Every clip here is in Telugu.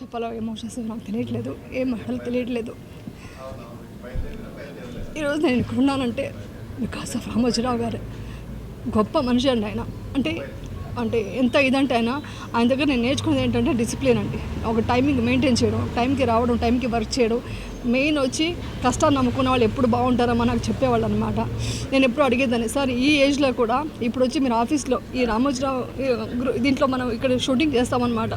చెప్పాలో ఎమోషన్స్ నాకు తెలియట్లేదు ఏం మాటలు తెలియట్లేదు. ఈరోజు నేను ఇక్కడ ఉన్నానంటే బికాస్ ఆఫ్ రామోజీరావు గారు గొప్ప మనిషి అండి ఆయన. అంటే అంటే ఎంత ఇదంటే అయినా ఆయన దగ్గర నేను నేర్చుకున్నది ఏంటంటే డిసిప్లిన్ అండి. ఒక టైమింగ్ మెయింటైన్ చేయడం టైంకి రావడం టైంకి వర్క్ చేయడం. మెయిన్ వచ్చి కష్టాన్ని నమ్ముకున్న వాళ్ళు ఎప్పుడు బాగుంటారో నాకు చెప్పేవాళ్ళు అనమాట నేను ఎప్పుడు అడిగేదాన్ని సార్ ఈ ఏజ్లో కూడా ఇప్పుడు వచ్చి మీరు ఆఫీస్లో ఈ రామోజీరావు దీంట్లో మనం ఇక్కడ షూటింగ్ చేస్తామన్నమాట.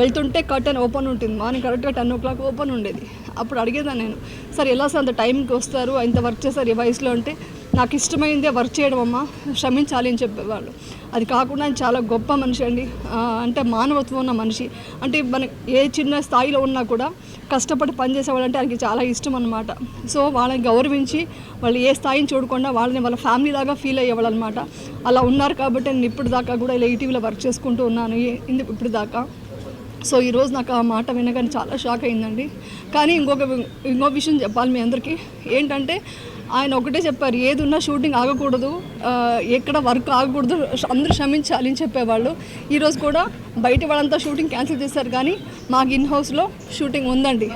వెళ్తుంటే కర్టెన్ ఓపెన్ ఉంటుంది మార్నింగ్ కరెక్ట్గా టెన్ ఓ క్లాక్ ఓపెన్ ఉండేది. అప్పుడు అడిగేదాన్ని నేను సార్ ఎలా సార్ అంత టైంకి వస్తారు? ఇంత వర్క్ చేస్తారు ఈ వయసులో? అంటే నాకు ఇష్టమైందే వర్క్ చేయడం అమ్మా. క్షమించాలి అని చెప్పేవాళ్ళు. అది కాకుండా ఆయన చాలా గొప్ప మనిషి అండి. అంటే మానవత్వం ఉన్న మనిషి. అంటే మన ఏ చిన్న స్థాయిలో ఉన్నా కూడా కష్టపడి పనిచేసేవాళ్ళు అంటే ఆయనకి చాలా ఇష్టం అనమాట సో వాళ్ళని గౌరవించి వాళ్ళు ఏ స్థాయిని చూడకుండా వాళ్ళని వాళ్ళ ఫ్యామిలీ లాగా ఫీల్ అయ్యేవాళ్ళు అనమాట అలా ఉన్నారు కాబట్టి నేను ఇప్పుడు దాకా కూడా ఇలా ఈటీవీలో వర్క్ చేసుకుంటూ ఉన్నాను. ఇందు- ఇప్పుడు దాకా. సో ఈరోజు నాకు ఆ మాట వినగానే చాలా షాక్ అయిందండి. కానీ ఇంకొక ఇంకో విషయం చెప్పాలి మీ అందరికీ. ఏంటంటే ఆయన ఒకటే చెప్పారు ఏది ఉన్నా షూటింగ్ ఆగకూడదు ఎక్కడ వర్క్ ఆగకూడదు అందరూ క్షమించాలి అని చెప్పేవాళ్ళు. ఈరోజు కూడా బయట వాళ్ళంతా షూటింగ్ క్యాన్సిల్ చేశారు కానీ మాకు ఇన్ హౌస్లో షూటింగ్ ఉందండి.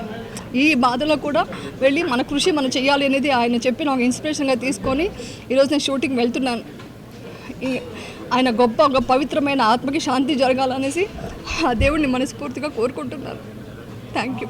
ఈ బాధలో కూడా వెళ్ళి మన కృషి మనం చేయాలి అనేది ఆయన చెప్పిన ఒక ఇన్స్పిరేషన్గా తీసుకొని ఈరోజు నేను షూటింగ్ వెళ్తున్నాను. ఈ- ఆయన గొప్ప ఒక పవిత్రమైన ఆత్మకి శాంతి జరగాలనేసి ఆ దేవుడిని మనస్ఫూర్తిగా కోరుకుంటున్నాను. Thank you.